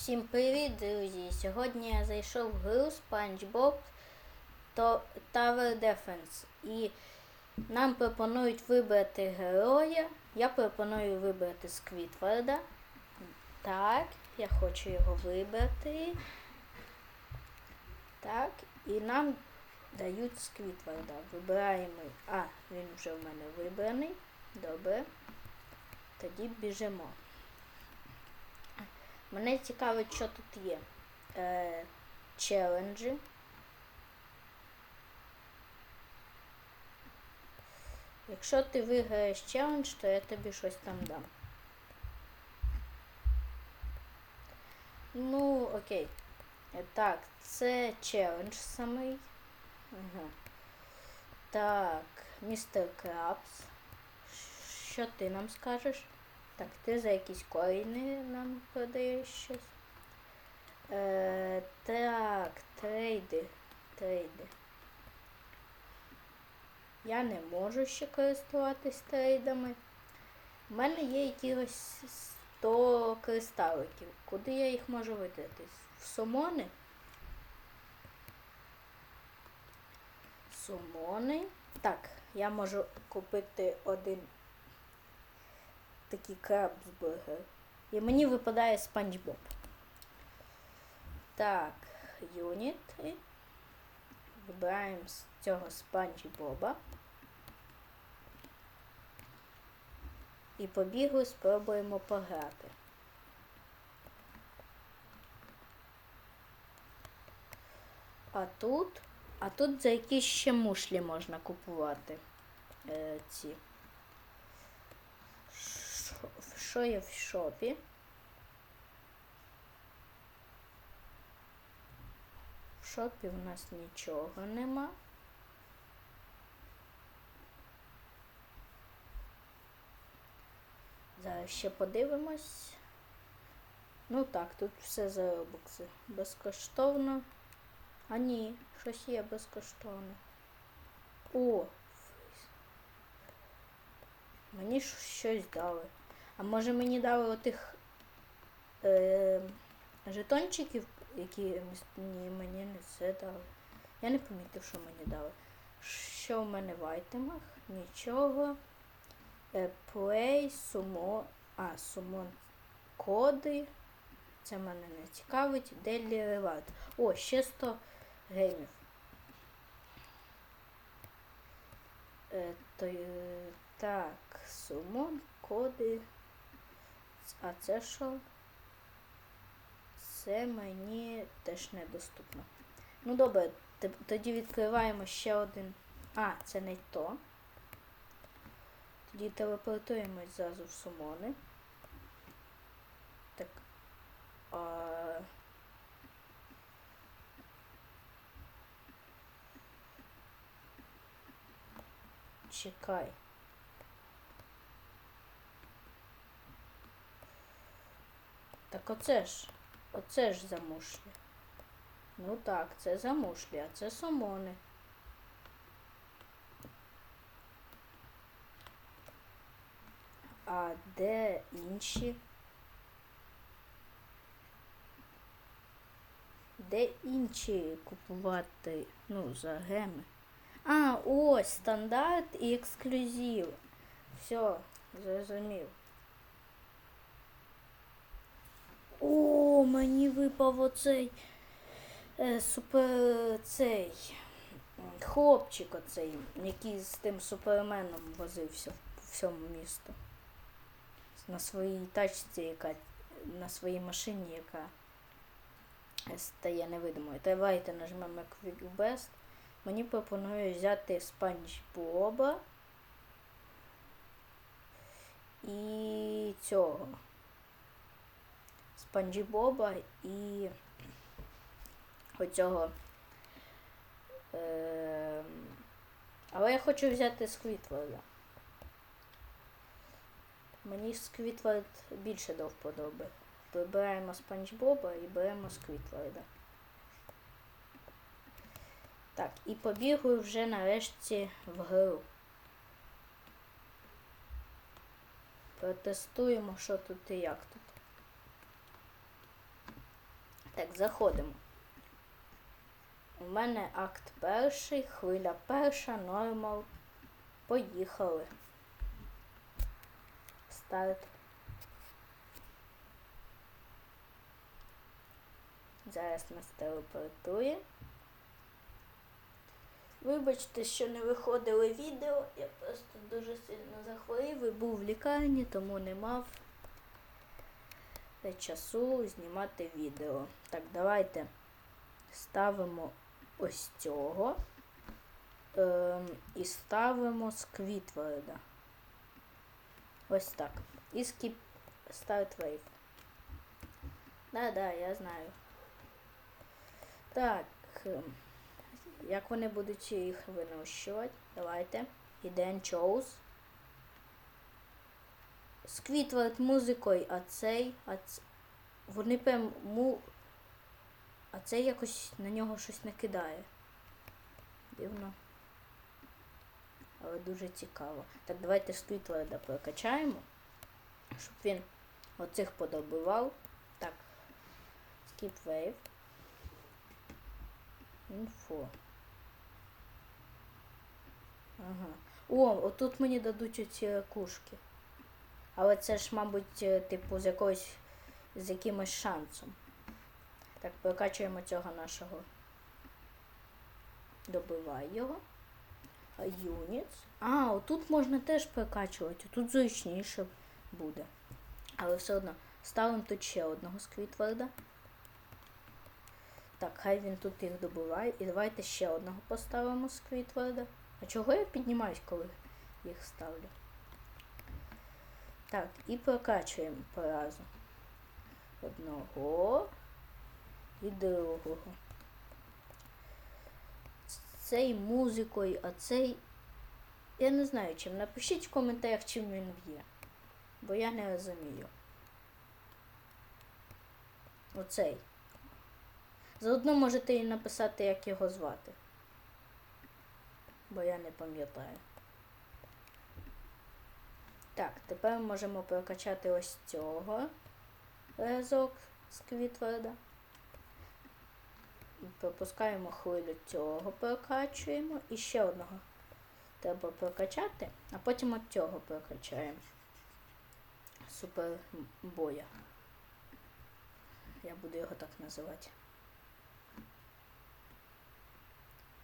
Всім привіт, друзі! Сьогодні я зайшов в гру SpongeBob Tower Defense і нам пропонують вибрати героя. Я пропоную вибрати Сквітварда. Так, я хочу його вибрати. Так, і нам дають Сквітварда. Вибираємо. А, він вже в мене вибраний. Добре. Тоді біжимо. Мене цікавить, що тут є. Е, челенджі. Якщо ти виграєш челендж, то я тобі щось там дам. Ну, окей. Так, це челендж самий. Ага. Так, містер Крабс. Що ти нам скажеш? Так, ти за якісь коїни нам продаєш щось. Е, так, трейди. Трейди. Я не можу ще користуватись трейдами. У мене є якихось 100 кристаликів. Куди я їх можу витратити? В сумони? Сумони. Так, я можу купити один такий крабсбургер. І мені випадає спанч Боб. Так, юніти. Вибираємо з цього спанч Боба. І побігли, спробуємо пограти. А тут, а тут за якісь ще мушлі можна купувати. Е, ці. Що, є в шопі? В шопі в нас нічого нема. Зараз ще подивимось. Ну так, тут все за робокси. Безкоштовно. А ні, щось є безкоштовне. О! Мені щось дали. А може мені дали отих е, жетончиків, які мені, мені не це дали. Я не помітив, що мені дали. Що в мене в айтемах? Нічого. Е, Play, сумо. А, сумон коди. Це мене не цікавить. Daily Reward. О, ще 100 геймів. Е, то, е, так, сумон, коди. А це що? Це мені теж недоступно. Ну добре, тоді відкриваємо ще один. А, це не то. Тоді телепортуємось зразу в сумони. Так. А... Чекай. Оце ж. Оце ж замушлі. Ну так, це замушлі, а це сумони. А де інші? Де інші купувати, ну, за геми? А, ось стандарт і ексклюзив. Все, зрозумів. О, мені випав оцей е, супер цей хлопчик оцей, який з тим суперменом возився по всьому місту. На своїй тачці, яка на своїй машині, яка стає невидимою. Давайте нажмемо Quick Best. Мені пропонує взяти спанч Боба і цього. Спанчі Боба і оцього. Е, але я хочу взяти Сквітварда. Мені Сквітвард більше до вподоби. Вибираємо Спанч Боба і беремо Сквітварда. Так, і побігаю вже нарешті в гру. Протестуємо, що тут і як тут. Так, заходимо. У мене акт перший, хвиля перша, нормал. Поїхали. Старт. Зараз нас телепортує. Вибачте, що не виходили відео. Я просто дуже сильно захворів і був в лікарні, тому не мав часу знімати відео. Так, давайте ставимо ось цього ем, і ставимо Сквітварда. Ось так. І скіп Start Wave. Да-да, я знаю. Так. ем, Як вони будуть їх винищувати? Давайте. Іде Anchois. Сквітвард музикою, а цей, а ц... вони прям му... А цей якось на нього щось накидає. Дивно. Але дуже цікаво. Так, давайте Сквітварда прокачаємо, щоб він оцих подобивав. Так. Wave. Інфо. Ага. О, отут мені дадуть оці кушки. Але це ж, мабуть, е, типу, з якоюсь з якимось шансом. Так, прокачуємо цього нашого. Добивай його. Юніц. А, отут можна теж прокачувати. Тут зручніше буде. Але все одно ставимо тут ще одного сквітварда. Так, хай він тут їх добиває. І давайте ще одного поставимо сквітварда. А чого я піднімаюсь, коли їх ставлю? Так, і прокачуємо по разу. Одного і другого. Цей музикою, а цей. Я не знаю чим. Напишіть в коментарях, чим він б'є. Бо я не розумію. Оцей. Заодно можете і написати, як його звати. Бо я не пам'ятаю. Так, тепер ми можемо прокачати ось цього разок з Квітварда. Пропускаємо хвилю цього, прокачуємо. І ще одного треба прокачати, а потім от цього прокачаємо. Супер боя. Я буду його так називати.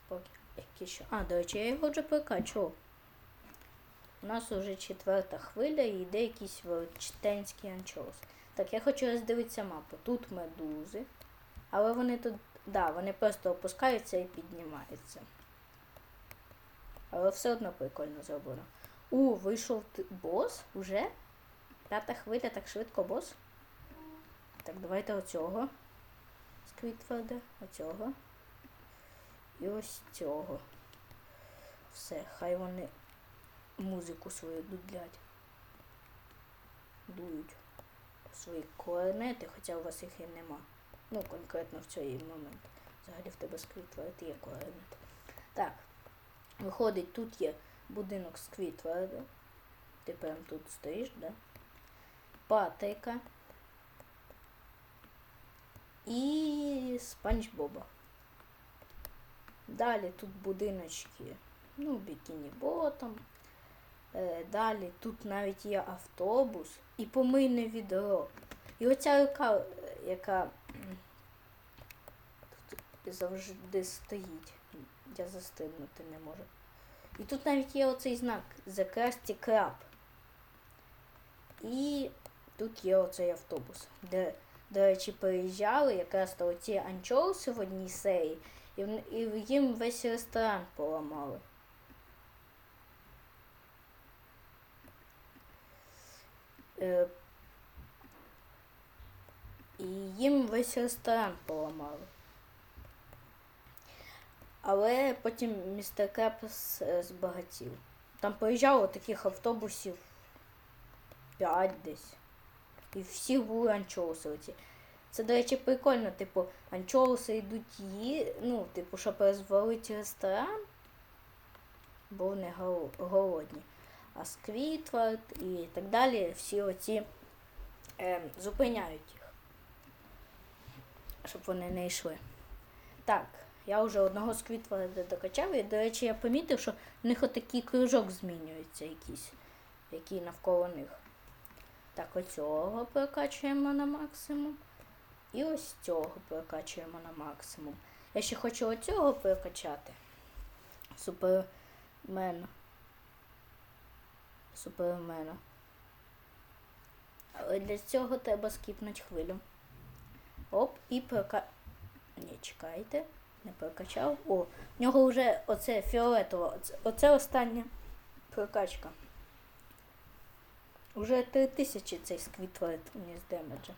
Поки які ще. А, до речі, я його вже прокачував. У нас уже четверта хвиля і йде якийсь величтенський анчоус. Так, я хочу роздивитися мапу. Тут медузи. Але вони тут, да, вони просто опускаються і піднімаються. Але все одно прикольно зроблено. У, вийшов бос уже? П'ята хвиля, так швидко бос. Так, давайте оцього. Сквітфорда, оцього. І ось цього. Все, хай вони музику свою дудлять. Дують свої кларнети, хоча у вас їх і нема. Ну, конкретно в цей момент. Взагалі в тебе сквітвард є кларнет. Так. Виходить, тут є будинок сквітварда. Ти прям тут стоїш, да? Патрика. І Спанч Боба. Далі тут будиночки, ну, бікіні ботом. Е, далі тут навіть є автобус і помийне відро. І оця рука, е, яка тут завжди стоїть. Я застигнути не можу. І тут навіть є оцей знак The Krusty Krab. І тут є оцей автобус, де, до речі, приїжджали якраз то оці анчоуси в одній серії, і їм весь ресторан поламали. І їм весь ресторан поламали. Але потім містер Крепс е, збагатів. Там поїжджало таких автобусів 5 десь. І всі були анчоуси. Це, до речі, прикольно, типу, анчоуси йдуть ї, ну, типу, щоб розвалити ресторан, бо вони гол- голодні. А Сквітвард і так далі, всі оці е, зупиняють їх. щоб вони не йшли. Так, я вже одного сквітвеледа докачав, і, до речі, я помітив, що в них отакий кружок змінюється якийсь, який навколо них. Так, оцього прокачуємо на максимум. І ось цього прокачуємо на максимум. Я ще хочу оцього прокачати. Супермена. Супермена. Але для цього треба скіпнути хвилю. Оп, і прока... Ні, чекайте, не прокачав. О, в нього вже оце фіолетово. Оце, остання прокачка. Уже 3000 цей сквітлет вніс демеджа.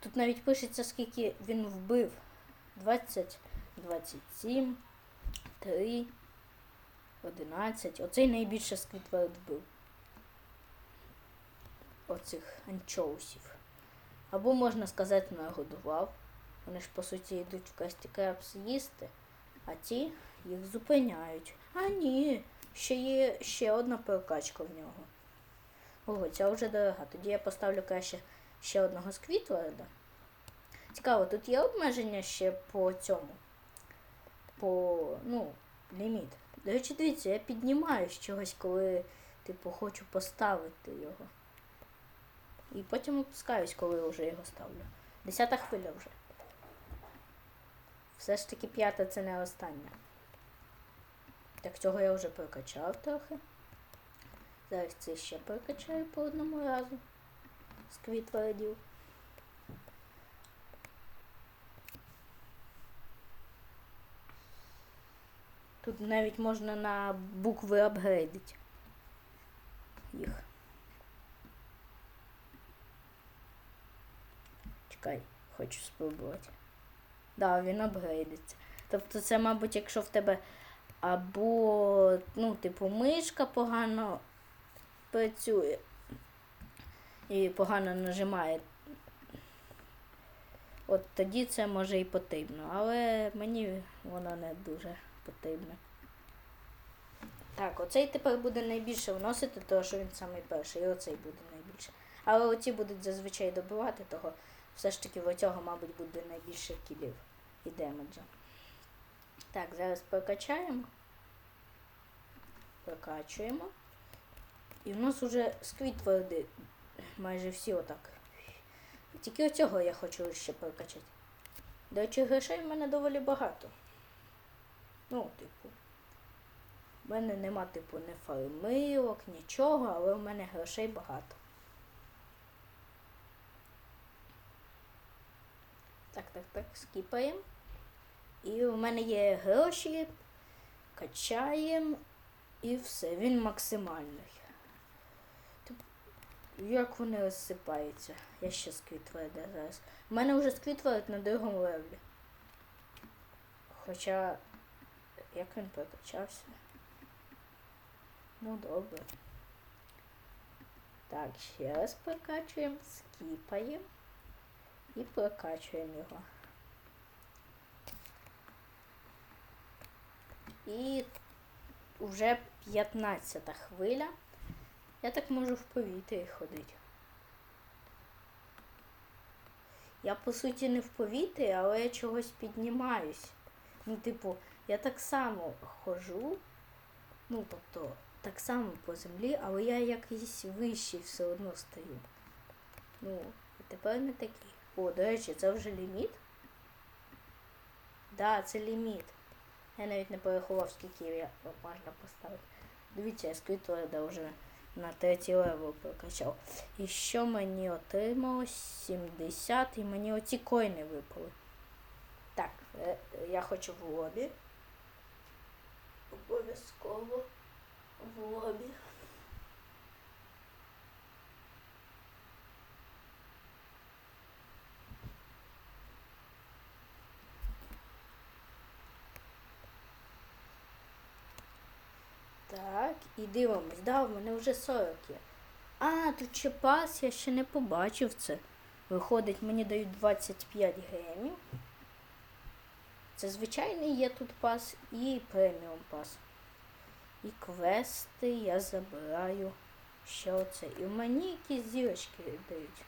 Тут навіть пишеться, скільки він вбив. 20, 27, 3, 11. Оцей найбільше сквітлет вбив. Оцих анчоусів. Або, можна сказати, нагодував. Вони ж, по суті, йдуть в Касті Крабс їсти, а ті їх зупиняють. А ні, ще є ще одна прокачка в нього. Ого, ця вже дорога. Тоді я поставлю краще ще одного сквітлерда. Цікаво, тут є обмеження ще по цьому. По, ну, ліміт. До речі, дивіться, я піднімаю з чогось, коли, типу, хочу поставити його. І потім опускаюсь, коли вже його ставлю. Десята хвиля вже. Все ж таки п'ята це не остання. Так, цього я вже прокачав трохи. Зараз це ще прокачаю по одному разу. Сквіт вирадів. Тут навіть можна на букви апгрейдити їх. Чекай, хочу спробувати. Да, він апгрейдиться. Тобто це, мабуть, якщо в тебе або, ну, типу, мишка погано працює і погано нажимає. От тоді це може і потрібно, але мені воно не дуже потрібне. Так, оцей тепер буде найбільше вносити, тому що він самий перший, і оцей буде найбільше. Але оці будуть зазвичай добивати, того все ж таки в оцього, мабуть, буде найбільше кілів і демеджа. Так, зараз прокачаємо. Прокачуємо. І в нас вже сквітверди майже всі отак. Тільки оцього я хочу ще прокачати. До речі, грошей в мене доволі багато. Ну, типу. В мене нема, типу, не фармилок, нічого, але в мене грошей багато. Так, так, так, скіпаємо. І у мене є гроші, качаємо і все. Він максимальний. Як вони розсипаються? Я ще сквітверда зараз. У мене вже сквітверд на другому левелі. Хоча як він прокачався? Ну добре. Так, ще раз прокачуємо, скіпаємо і прокачуємо його. І вже 15 хвиля. Я так можу в повітрі ходити. Я, по суті, не в повітрі, але я чогось піднімаюсь. Ну, типу, я так само хожу, ну, тобто, так само по землі, але я якийсь вищий все одно стою. Ну, і тепер не такий. О, до речі, це вже ліміт? Да, це ліміт. Я навіть не порахував, скільки я можна поставити. Дивіться, я сквітледа вже на третій левел прокачав. І що мені отрималось? 70 і мені оці коїни випали. Так, е, я хочу в лобі. Обов'язково в лобі. Так, і дивимось, да, в мене вже 40 є. А, тут ще пас, я ще не побачив це. Виходить, мені дають 25 гемів. Це звичайний є тут пас і преміум пас. І квести я забираю ще оце. І мені якісь зірочки дають.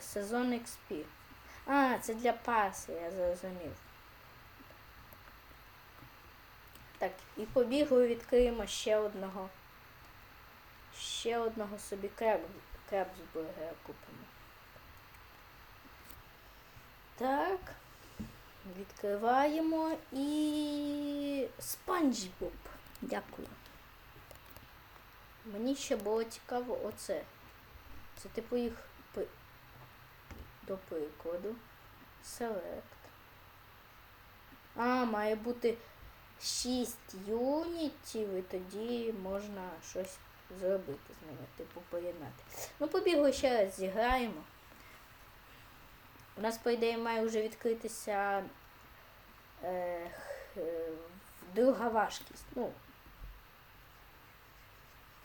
сезон XP. А, це для паси, я зрозумів. Так, і побігли відкриємо ще одного. Ще одного собі крепсбургера купимо. Так. Відкриваємо і Спанч Боб. Дякую. Мені ще було цікаво оце. Це типу їх до прикладу. Select. А, має бути 6 юнітів, і тоді можна щось зробити з ними, типу поєднати. Ну, побігли ще раз зіграємо. У нас, по ідеї, має вже відкритися е, е, друга важкість. Ну,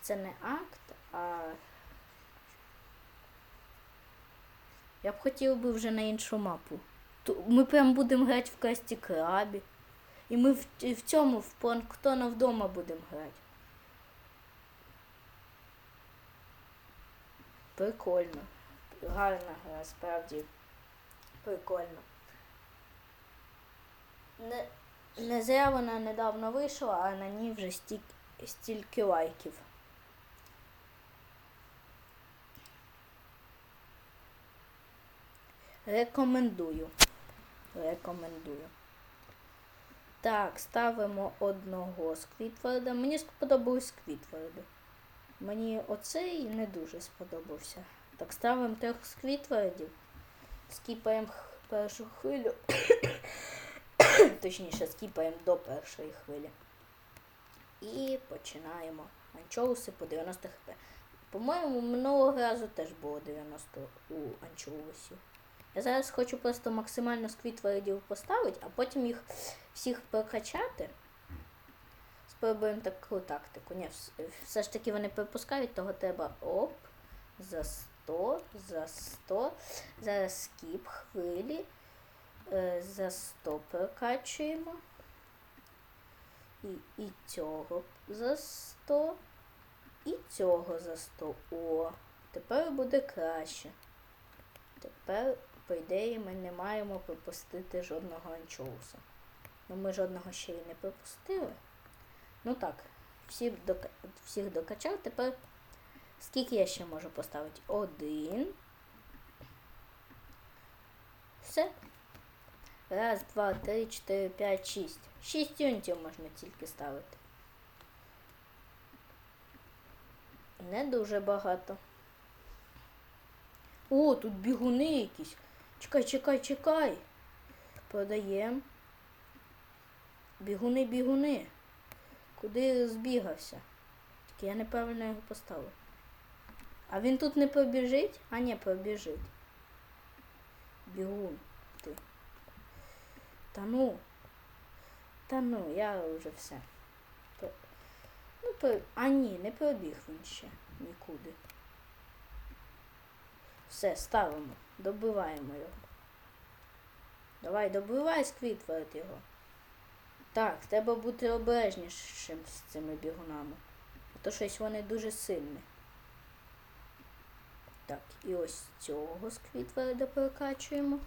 це не акт, а я б хотів би вже на іншу мапу. Ми прям будемо грати в касті крабі. І ми в, в цьому в планктона вдома будемо грати. Прикольно. Гарна гра, справді. Прикольно. Не, не зря вона недавно вийшла, а на ній вже стік, стільки лайків. Рекомендую. Рекомендую. Так, ставимо одного Сквітварда. Мені сподобались Сквітварди. Мені оцей не дуже сподобався. Так, ставимо трьох Сквітвардів. Скіпаємо першу хвилю. Точніше, скіпаємо до першої хвилі. І починаємо. Анчоуси по 90 хп. По-моєму, минулого разу теж було 90 у анчоусів. Я зараз хочу просто максимально сквітвардів поставити, а потім їх всіх прокачати. Спробуємо таку тактику. Ні, все ж таки вони пропускають, того треба оп, за 100, за 100. Зараз скіп хвилі. Е, за 100 прокачуємо. І, і цього за 100. І цього за 100. О, тепер буде краще. Тепер, по ідеї, ми не маємо пропустити жодного анчоуса. Ну, ми жодного ще й не пропустили. Ну так, всіх, дока... всіх докачав. Тепер скільки я ще можу поставити? Один. Все. Раз, два, три, чотири, п'ять, шість. Шість юнітів можна тільки ставити. Не дуже багато. О, тут бігуни якісь. Чекай, чекай, чекай. Продаємо. Бігуни, бігуни. Куди збігався? Тільки я неправильно його поставив. А він тут не побіжить? А ні, побіжить. Бігун. Ти. Та ну. Та ну, я вже все. По- Ну, по... А ні, не пробіг він ще нікуди. Все, ставимо. Добиваємо його. Давай, добивай сквітвард його. Так, треба бути обережнішим з цими бігунами. А то щось вони дуже сильні. Так, і ось цього сквітварда прокачуємо.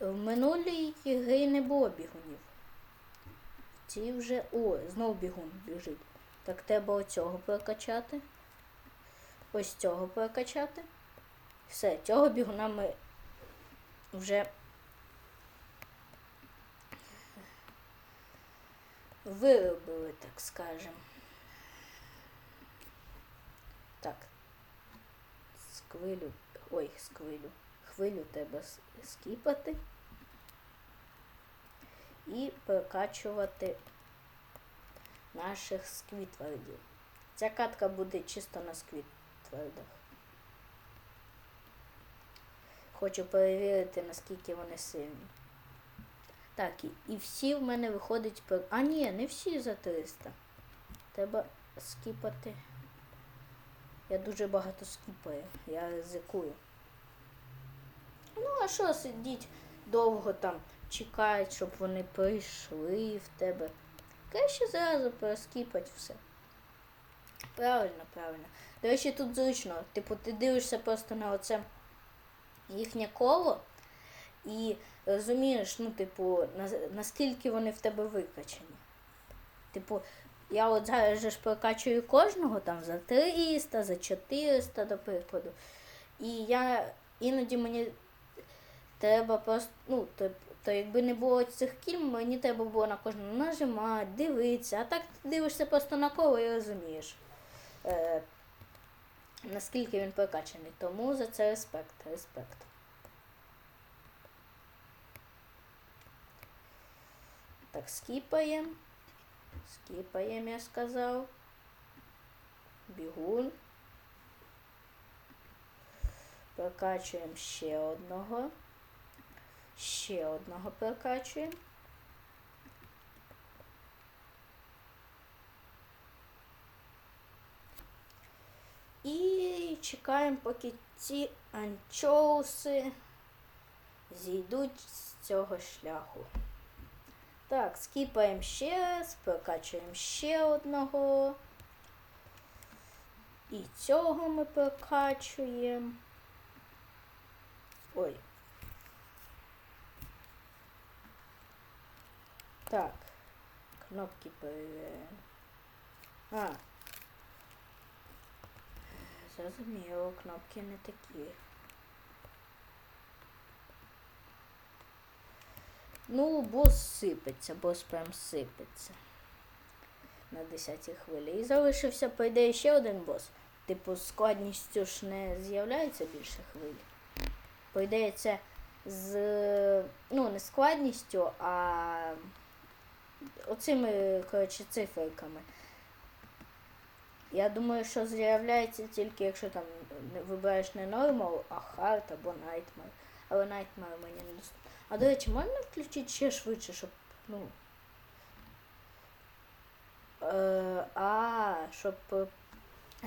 В минулій грі не було бігунів. В цій вже. О, знов бігун біжить. Так треба оцього прокачати. Ось цього прокачати. Все, цього бігуна ми вже виробили, так скажем. Так. Сквилю. Ой, сквилю. Хвилю треба скіпати. І прокачувати наших сквітвардів. Ця катка буде чисто на сквітвардах. Хочу перевірити, наскільки вони сильні. Так, і, всі в мене виходить. А ні, не всі за 300. Треба скіпати. Я дуже багато скіпаю, я ризикую. Ну, а що сидіть довго там, чекають, щоб вони прийшли в тебе. Краще зразу перескіпать все. Правильно, правильно. До речі, тут зручно. Типу, ти дивишся просто на оце їхнє коло і розумієш, ну, типу, наскільки вони в тебе викачані. Типу, я от зараз же ж прокачую кожного там за 300, за 400, до прикладу. І я іноді мені треба просто, ну, то, то якби не було цих кіль, мені треба було на кожного нажимати, дивитися, а так ти дивишся просто на коло і розумієш, е, наскільки він прокачаний. Тому за це респект, респект. Так, скіпаємо. Скіпаємо, я сказав. Бігун. Прокачуємо ще одного. Ще одного прокачуємо. І чекаємо, поки ці анчоуси зійдуть з цього шляху. Так, скіпаємо ще прокачуємо ще одного. І цього ми прокачуємо. Ой. Так. Кнопки перевіряємо. А. Зрозуміло, кнопки не такі. Ну, бос сипеться, бос прям сипеться. На 10 хвилі. І залишився, по ідеї, ще один бос. Типу, складністю ж не з'являється більше хвиль. По ідеї, це з. Ну, не складністю, а оцими, коротше, циферками. Я думаю, що з'являється тільки, якщо там вибираєш не нормал, а хард або найтмер. Але найтмер мені не доступно. А до речі, можна включити ще швидше, щоб, ну. Е, а, щоб е,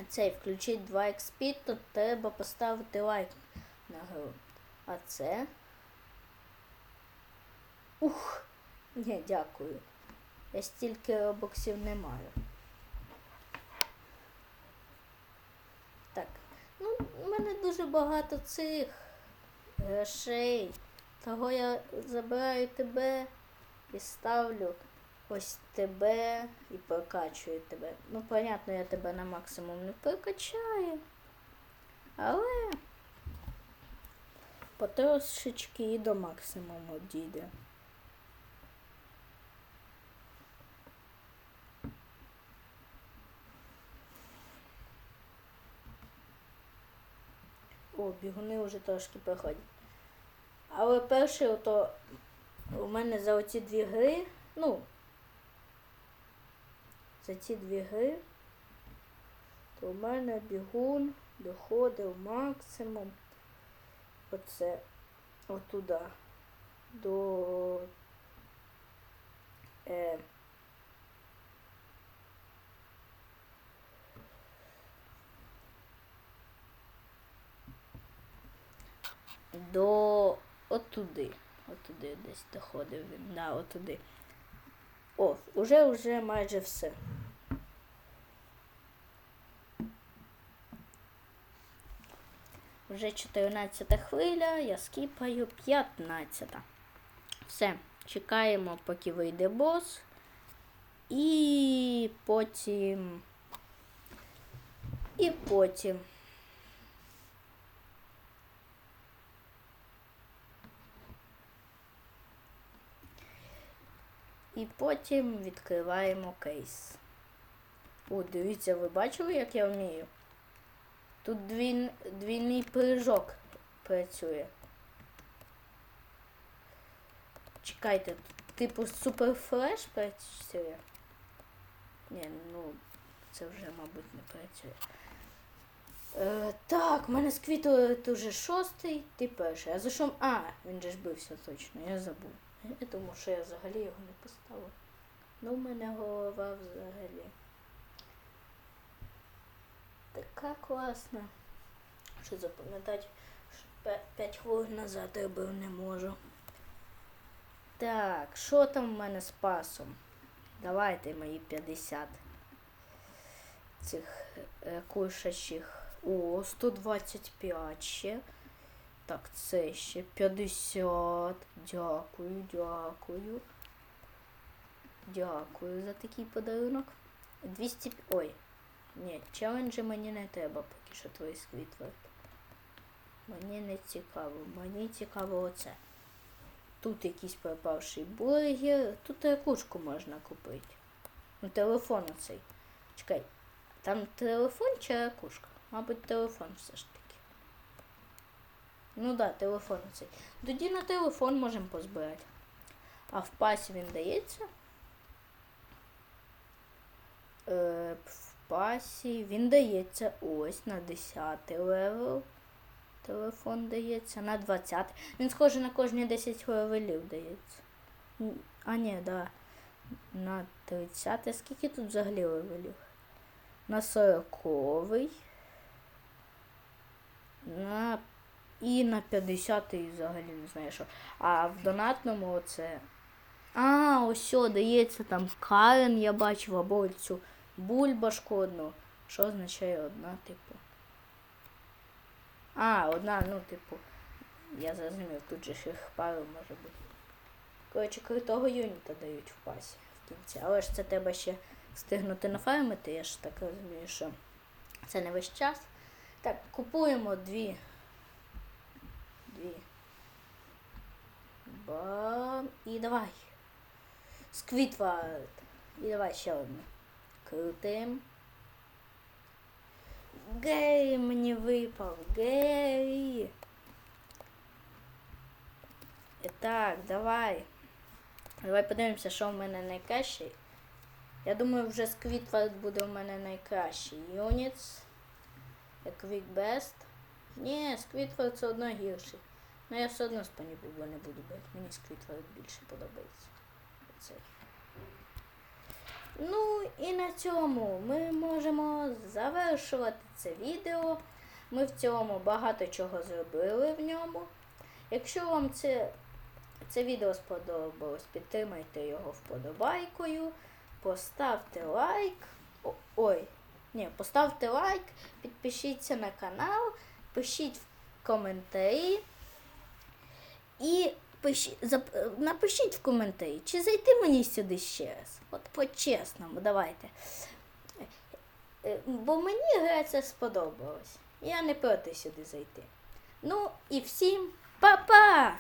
цей включити 2 XP, то треба поставити лайк на гру. А це. Ух! Ні, дякую. Я стільки робоксів не маю. Так. Ну, у мене дуже багато цих грошей. Того я забираю тебе і ставлю ось тебе і прокачую тебе. Ну, понятно, я тебе на максимум не прокачаю. Але потрошечки і до максимуму дійде. О, бігуни вже трошки приходять. Але перше, ото у мене за оці дві гри, ну, за ці дві гри, то у мене бігун доходив максимум оце отуда до е, до отуди. Отуди десь доходив він. Да, отуди. О, уже уже майже все. Вже 14 хвиля, я скіпаю 15. Все, чекаємо, поки вийде бос. І потім. І потім. І потім відкриваємо кейс. О, дивіться, ви бачили, як я вмію? Тут двін, двійний прыжок працює. Чекайте, типу суперфлеш працює? Ні, ну це вже, мабуть, не працює. Е, так, в мене з квітою вже шостий, ти перший. А за що? А, він же ж бився точно, я забув. Я думав, що я взагалі його не поставила. Ну, в мене голова взагалі. Така класна. Що запам'ятати, що 5 хвилин назад робив не можу. Так, що там в мене з пасом? Давайте мої 50 цих е, кошачих. О, 125 ще. Так, це ще 50. Дякую, дякую. Дякую за такий подарунок. 200. Ой. Ні, челенджі мені не треба поки що твої сквітверд. Мені не цікаво. Мені цікаво оце. Тут якийсь пропавший бургер. Тут ракушку можна купити. Ну, телефон оцей. Чекай, там телефон чи ракушка? Мабуть, телефон все ж таки. Ну да, телефон оцей. Тоді на телефон можемо позбирати. А в пасі він дається? Е, в пасі він дається ось на 10 левел. Телефон дається на 20. Він схоже на кожні 10 левелів дається. А ні, да. На 30. Скільки тут взагалі левелів? На 40. На... І на 50-й взагалі не знаю що. А в донатному оце. А, ось дається там Карен, я бачив, або цю бульбашку одну. Що означає одна, типу. А, одна, ну, типу. Я зрозумів, тут же їх пару може бути. Коротше, крутого юніта дають в пасі в кінці. Але ж це треба ще встигнути нафармити, я ж так розумію, що це не весь час. Так, купуємо дві. Дві. Бам. І давай. Сквітвард. І давай ще одну. Крутим. Гей мені випав. Гей. І Так, давай. Давай подивимося, що в мене найкращий. Я думаю, вже Сквітвард буде в мене найкращий. Юніц. Quick Best. Ні, Сквітвард все одно гірший. Ну я все одно Спані Бубо не буду брати. Мені Сквітвард більше подобається. Оцей. Ну і на цьому ми можемо завершувати це відео. Ми в цьому багато чого зробили в ньому. Якщо вам це, це відео сподобалось, підтримайте його вподобайкою, поставте лайк. О- Ой, ні, поставте лайк, підпишіться на канал, пишіть в коментарі. І пиші, зап, напишіть в коментарі, чи зайти мені сюди ще раз. От по-чесному, давайте. Е, Бо мені гра ця сподобалась. Я не проти сюди зайти. Ну і всім па-па!